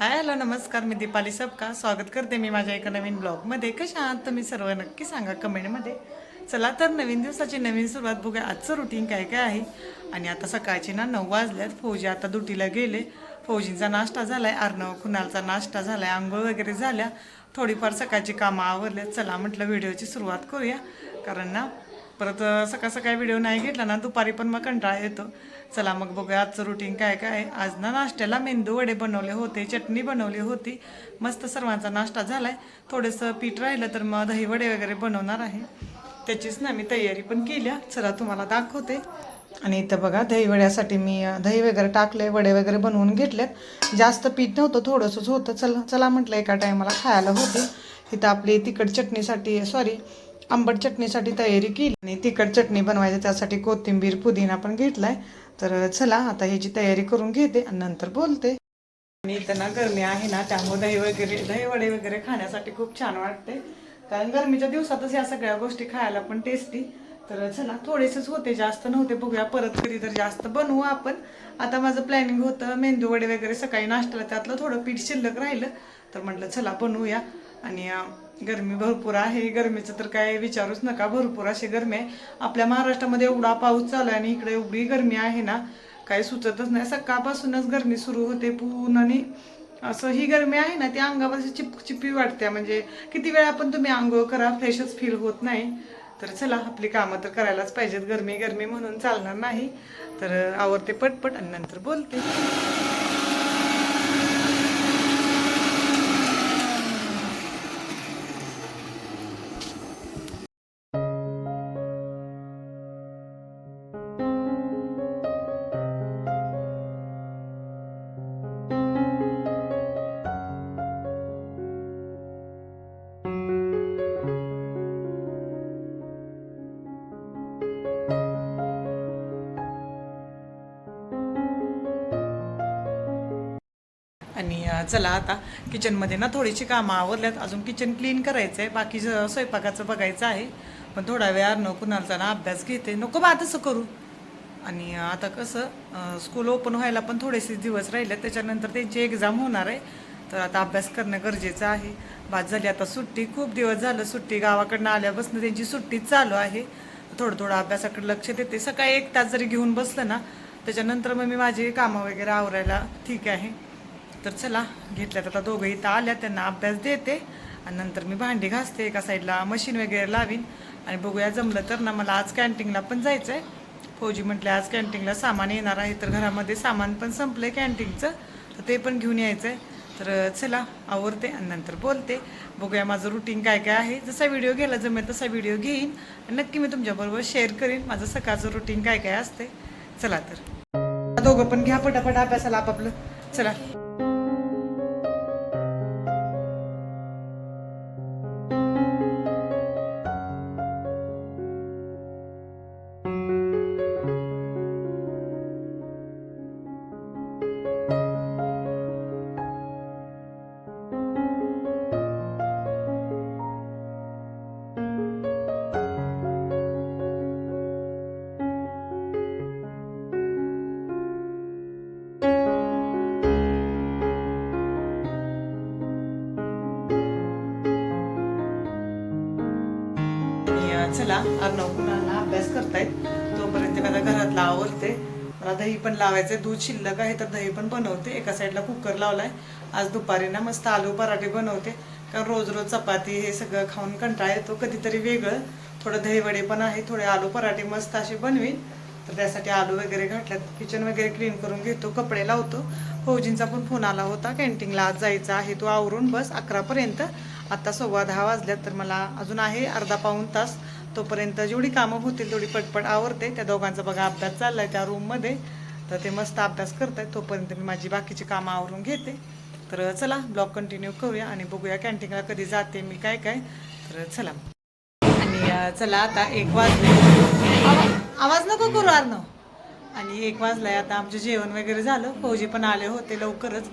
Hi hello नमस्कार मी दीपाली सबका. स्वागत करते मी माझ्या एका नवीन ब्लॉगमध्ये. कशा आहात तुम्ही सर्व? नक्की सांगा कमेंटमध्ये. चला तर नवीन दिवसाची नवीन सुरुवात बघूया. आजचं रुटीन काय काय आहे? आणि आता सकाळचे ना नऊ वाजल्यात. फौजी आता दुटीला गेले. फौजींचा नाश्ता झालाय. अर्णव कुणालचा नाश्ता आहे आंघोळ वगैरे झाल्या. थोडीफार सकाळची कामं आवरल्यात. चला म्हटलं व्हिडिओची सुरुवात करूया. कारण ना परत अं, सकाळ सकाळी व्हिडिओ नाही घेतला ना दुपारी पण मग कंटाळा येतो. चला मग बघूया आजचं रुटीन काय काय. आहे. आज ना नाश्त्याला मेंदू वडे बनवले होते चटणी बनवली होती. मस्त सर्वांचा नाश्ता झाला आहे थोडंसं पीठ राहिलं तर मग दही वडे वगैरे बनवणार आहे. त्याचीच ना मी तयारी पण केल्या चला तुम्हाला दाखवते. आणि इथं बघा दही वड्यासाठी मी दही वगैरे टाकले वडे वगैरे बनवून घेतलेत. जास्त पीठ नव्हतं थोडंसंच होतं. चला चला म्हटलं एका टायमाला खायला होते. इथं आपली तिखट चटणीसाठी सॉरी आंबट चटणीसाठी तयारी केली आणि तिखट चटणी बनवायची त्यासाठी कोथिंबीर पुदिना पण घेतलाय. तर चला आता ह्याची तयारी करून घेते आणि नंतर बोलते. आणि इथं ना गरमी आहे ना त्यामुळे दही वगैरे दही वडे वगैरे खाण्यासाठी खूप छान वाटते. कारण गरमीच्या दिवसातच या सगळ्या गोष्टी खायला पण टेस्टी तर चला थोडेसेच होते जास्त नव्हते बघूया परत कधी तर जास्त बनवू आपण. आता माझं प्लॅनिंग होतं मेंदू वडे वगैरे सकाळी नाश्त्याला त्यातलं थोडं पीठ शिल्लक राहिलं. तर म्हटलं चला बनवूया. आणि गरमी भरपूर आहे. गरमीचं तर काय विचारूच नका. भरपूर अशी गरमी आहे. आपल्या महाराष्ट्रामध्ये एवढा पाऊस चालू आहे आणि इकडे एवढी गरमी आहे ना काही सुचतच नाही. सकाळपासूनच गरमी सुरू होते पूर्ण आणि असं ही गरमी आहे ना ती अंगावर चिपचिपी वाटते म्हणजे किती वेळा पण तुम्ही आंघोळ करा फ्रेशच फील होत नाही. तर चला आपली कामं तर करायलाच पाहिजेत. गरमी गरमी म्हणून चालणार नाही. तर आवडते पटपट आणि नंतर बोलते. आणि चला आता किचनमध्ये ना थोडीशी कामं आवरल्यात. अजून किचन क्लीन करायचं आहे बाकी ज- स्वयंपाकाचं बघायचं आहे. पण थोडा वेळ अर्णव कुणालचा ना अभ्यास घेते. नको बा तसं करू. आणि आता कसं स्कूल ओपन व्हायला पण थोडेसे दिवस राहिले त्याच्यानंतर त्यांची एक्झाम होणार आहे. तर आता अभ्यास करणं गरजेचं आहे. बाद झाली आता सुट्टी. खूप दिवस झालं सुट्टी. गावाकडनं आल्यापासून त्यांची सुट्टीच चालू आहे. थोडं थोडं अभ्यासाकडे लक्ष देते. सकाळी एक तास जरी घेऊन बसलं ना त्याच्यानंतर मग मी माझी कामं वगैरे आवरायला ठीक आहे. तर चला घेतल्यात आता दोघं इथं आल्या त्यांना अभ्यास देते आणि नंतर मी भांडी घासते एका साईडला मशीन वगैरे लावीन. आणि बघूया जमलं तर ना मला आज कॅन्टीनला पण जायचं आहे फौजी म्हटले आज कॅन्टीनला सामान येणार आहे. तर घरामध्ये सामान पण संपलं कॅन्टीनचं तर ते पण घेऊन यायचं आहे तर चला आवरते आणि नंतर बोलते. बघूया माझं रुटीन काय काय आहे. जसा व्हिडिओ गेला जमेल तसा व्हिडिओ घेईन. आणि नक्की मी तुमच्याबरोबर शेअर करीन माझं सकाळचं रुटीन काय काय असते चला तर. दोघं पण घ्या पटापट अभ्यासाला आपापलं. चला. झाला अर्णव मुलांना अभ्यास करतायत. तोपर्यंत मला घरातला आवडते मला दही पण लावायचं आहे दूध शिल्लक आहे तर दही पण बनवते. एका साईडला कुकर लावलाय. आज दुपारी ना मस्त आलू पराठे बनवते. कारण रोज रोज चपाती हे सगळं खाऊन कंटाळा येतो. कधीतरी वेगळं. थोडं दही वडे पण आहे. थोडे आलू पराठे मस्त असे बनवीन. तर त्यासाठी आलू वगैरे घातल्यात. किचन वगैरे क्लीन करून घेतो. कपडे लावतो. फौजींचा पण फोन आला होता. कॅन्टीनला आज जायचा आहे. तो आवरून बस अकरापर्यंत. आता सव्वा दहा वाजल्यात. तर मला अजून आहे अर्धा पाऊण तास. तोपर्यंत जेवढी कामं होतील तेवढी पटपट आवरते. त्या दोघांचा बघा अभ्यास चाललाय त्या रूममध्ये तर ते मस्त अभ्यास करतायत. तोपर्यंत मी माझी बाकीची कामं आवरून घेते. तर चला ब्लॉग कंटिन्यू करूया आणि बघूया कॅन्टीनला कधी जाते मी काय काय. तर चला. आणि चला आता एक वाजले. आवाज नको करू अर्णव. आणि एक वाजलाय आता आमचं जेवण वगैरे झालं. फौजी पण आले होते लवकरच.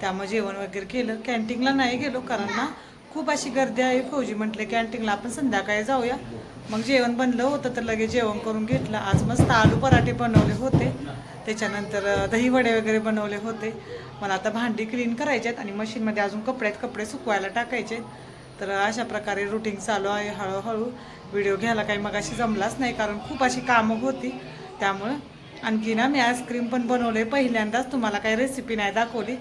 त्यामुळे जेवण वगैरे केलं. कॅन्टीनला नाही गेलो कारण ना खूप अशी गर्दी आहे. फौजी म्हटले कॅन्टीनला आपण संध्याकाळी जाऊया. मग जेवण बनलं होतं तर लगेच जेवण करून घेतलं. आज मस्त आलू पराठे बनवले होते. त्याच्यानंतर दही वडे वगैरे बनवले होते. मला आता भांडी क्लीन करायचे आहेत आणि मशीनमध्ये अजून कपडे आहेत, कपडे सुकवायला टाकायचे आहेत. तर अशा प्रकारे रुटीन चालू आहे हळूहळू. व्हिडिओ घ्यायला काही मग अशी जमलाच नाही कारण खूप अशी कामं होती. त्यामुळं आणखी ना मी आईस्क्रीम पण बनवले पहिल्यांदाच तुम्हाला काही रेसिपी नाही दाखवली.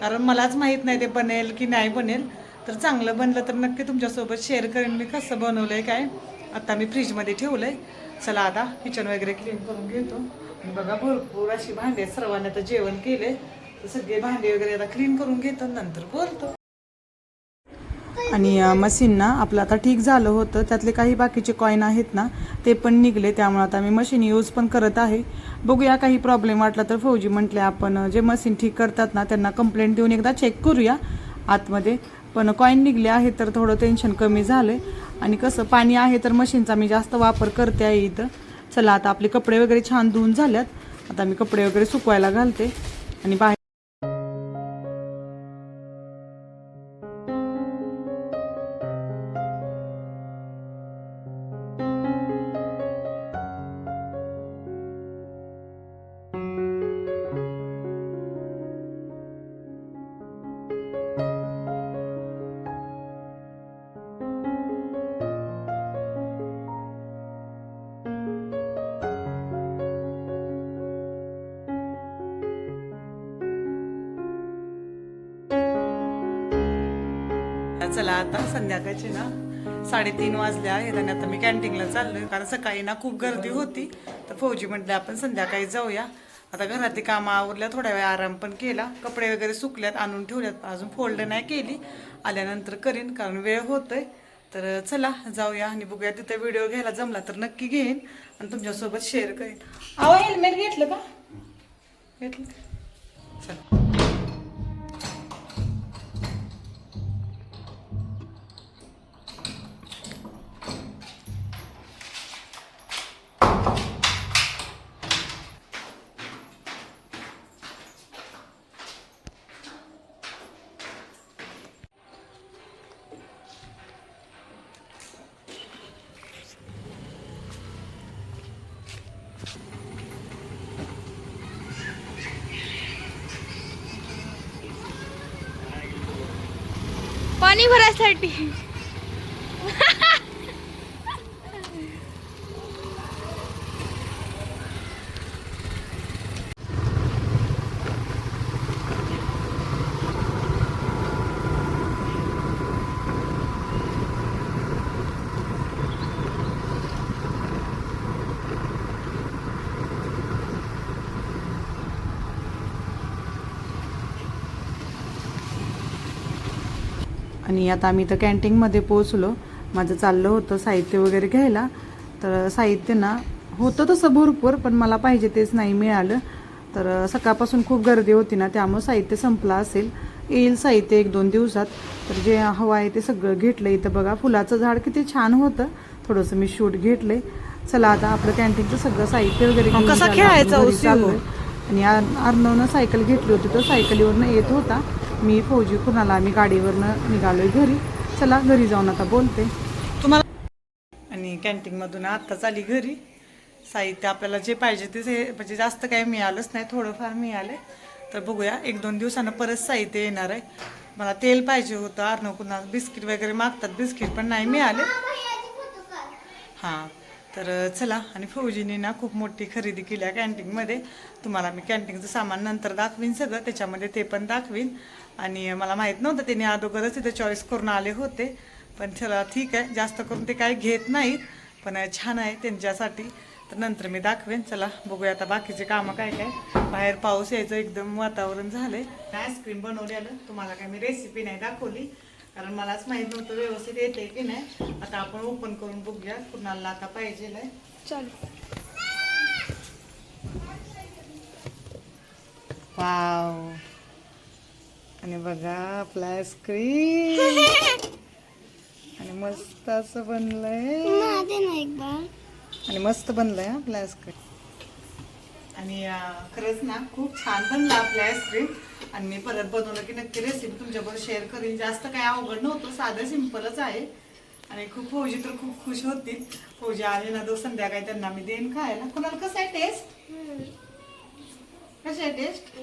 कारण मलाच माहीत नाही ते बनेल की नाही बनेल. तर चांगलं बनलं तर नक्की तुमच्यासोबत शेअर करेन मी कसं बनवलं आहे काय? आत्ता मी फ्रीजमध्ये ठेवलं आहे चला आता किचन वगैरे क्लीन करून घेतो. आणि बघा भरपूर अशी भांडी आहेत सर्वांनी आता जेवण केले तर सगळे भांडे वगैरे आता क्लीन करून घेतो नंतर बोलतो. आणि मशीन ना आपलं आता ठीक झालं होतं. त्यातले काही बाकीचे कॉईन आहेत ना ते पण निघले. त्यामुळे आता मी मशीन यूज पण करत आहे. बघूया काही प्रॉब्लेम वाटला तर फौजी म्हटले आपण जे मशीन ठीक करतात ना त्यांना कंप्लेंट देऊन एकदा चेक करूया आतमध्ये. पण कॉईन निघले आहे तर थोडं टेन्शन कमी झालंय. आणि कसं पाणी आहे तर मशीनचा मी जास्त वापर करते आहे इथं. चला आता आपले कपडे वगैरे छान धुवून झाल्यात. आता मी कपडे वगैरे सुकवायला घालते. आणि बाहेर चला आता संध्याकाळची ना साडेतीन वाजले आहेत आणि आता मी कॅन्टीनला चाललोय. कारण सकाळी ना खूप गर्दी होती. तर फौजी म्हटलं आपण संध्याकाळी जाऊया. आता घरातली कामं आवरल्या थोड्या वेळ आराम पण केला. कपडे वगैरे सुकल्यात आणून ठेवल्यात. अजून फोल्ड नाही केली. आल्यानंतर करीन कारण वेळ होतोय. तर चला जाऊया आणि बघूया. तिथे व्हिडिओ घ्यायला जमला तर नक्की घेईन. आणि तुमच्यासोबत शेअर करेन. अहो हेल्मेट घेतलं का? घेतलं. चला. पाणी भरायसाठी आणि आता आम्ही तर कॅन्टीनमध्ये पोहोचलो. माझं चाललं होतं साहित्य वगैरे घ्यायला. तर साहित्य ना होतं तसं भरपूर पण मला पाहिजे तेच नाही मिळालं. तर सकाळपासून खूप गर्दी होती ना त्यामुळे साहित्य संपलं असेल. येईल साहित्य एक दोन दिवसात. तर जे हवं आहे ते सगळं घेतलं इथं बघा फुलाचं झाड किती छान होतं. थोडंसं मी शूट घेतलंय. चला आता आपलं कॅन्टीनचं सगळं साहित्य वगैरे कसा खेळायचा. आणि अर्णवनं सायकल घेतली होती तो सायकलीवरनं येत होता. मी फौजी कुणाला आम्ही गाडीवरनं निघालोय घरी. चला घरी जाऊन आता बोलते. तुम्हाला आणि कॅन्टीनमधून आत्ताच आली घरी. साहित्य आपल्याला जे पाहिजे ते म्हणजे जास्त काही मिळालंच नाही थोडंफार मिळाले तर बघूया एक दोन दिवसानं परत साहित्य येणार आहे. मला तेल पाहिजे होतं अर्णव कुणाला बिस्किट वगैरे मागतात बिस्किट पण नाही मिळाले. हां. तर चला. आणि फौजीने ना खूप मोठी खरेदी केली आहे कॅन्टीनमध्ये तुम्हाला मी कॅन्टीनचं सामान नंतर दाखवीन सगळं. त्याच्यामध्ये ते पण दाखवीन. आणि मला माहीत नव्हतं त्यांनी अगोदरच तिथे चॉईस करून आले होते. पण चला ठीक आहे. जास्त करून ते काही घेत नाहीत पण छान आहे त्यांच्यासाठी. तर नंतर मी दाखवेन. चला बघूया आता बाकीचे कामं काय काय. बाहेर पाऊस यायचं एकदम वातावरण झालंय. आईस्क्रीम बनवलेलं. तुम्हाला काय मी रेसिपी नाही दाखवली. कारण मलाच माहीत नव्हतं व्यवस्थित येते की नाही. आता आपण ओपन करून बघूया कुणाला आता पाहिजे चालू. वाव आणि बघा आपला आईस्क्रीम आणि मस्त असं बनलंय. माझे ना एक बार. आणि मस्त बनलंय हा आपलं आईस्क्रीम आणि खरंच ना खूप छान बनला आपलं आईस्क्रीम आणि मी परत बनवलं की नक्की रेसिपी तुमच्याबरोबर शेअर करीन. जास्त काय अवघड नव्हतं साधं सिम्पलच आहे. आणि खूप फौजी तर खूप खुश होतील. फौजी आले ना दो संध्याकाळी त्यांना मी देईन खायला. कुणाला कसं आहे टेस्ट कसं आहे टेस्ट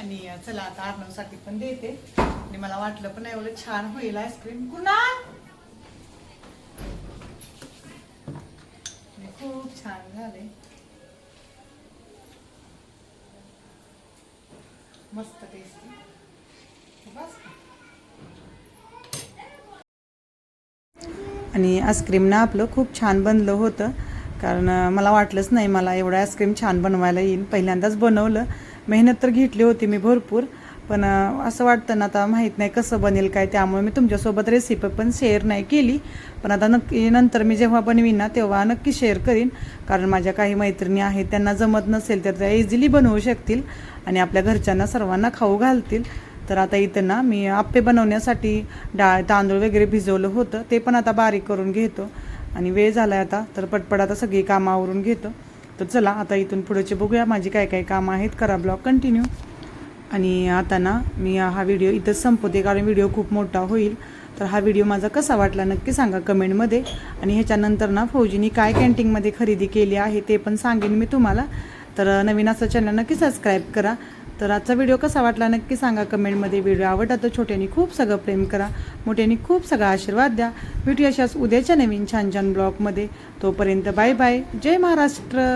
आणि चला आता अर्णवसाठी पण देते. आणि मला वाटलं पण एवढं छान होईल आईस्क्रीम कुणाल? खूप छान झाले मस्त टेस्टी बस. आणि आईस्क्रीम ना आपलं खूप छान बनलं होतं. कारण मला वाटलंच नाही मला एवढं आईस्क्रीम छान बनवायला येईल. पहिल्यांदाच बनवलं. मेहनत तर घेतली होती मी भरपूर पण असं वाटतं ना आता माहीत नाही कसं बनेल काय त्यामुळे मी तुमच्यासोबत रेसिपी पण शेअर नाही केली. पण आता नक्की नंतर मी जेव्हा बनवीन ना तेव्हा नक्की शेअर करीन. कारण माझ्या काही मैत्रिणी आहेत त्यांना जमत नसेल तर त्या इझिली बनवू शकतील आणि आपल्या घरच्यांना सर्वांना खाऊ घालतील. तर आता इथं ना मी आप्पे बनवण्यासाठी डाळ तांदूळ वगैरे भिजवलं होतं ते पण आता बारीक करून घेतो. आणि वेळ झाला आहे आता तर पटपट आता सगळी कामावरून घेतो. तर चला आता इथून पुढेचे बघूया माझी काय काय कामं आहेत. करा ब्लॉग कंटिन्यू आणि आता ना मी हा व्हिडिओ इथंच संपवते कारण व्हिडिओ खूप मोठा होईल. तर हा व्हिडिओ माझा कसा वाटला नक्की सांगा कमेंटमध्ये. आणि ह्याच्यानंतर ना फौजीनी काय कॅन्टीनमध्ये खरेदी केली आहे ते पण सांगेन मी तुम्हाला. तर नवीन असं चॅनल नक्की सबस्क्राईब करा. तर आजचा व्हिडिओ कसा वाटला नक्की सांगा कमेंटमध्ये. व्हिडिओ आवडला तर छोट्यानी खूप सगळं प्रेम करा मोठ्यानी खूप सगळा आशीर्वाद द्या. भेटूया अशाच उद्याच्या नवीन छान छान ब्लॉगमध्ये. तोपर्यंत बाय बाय. जय महाराष्ट्र.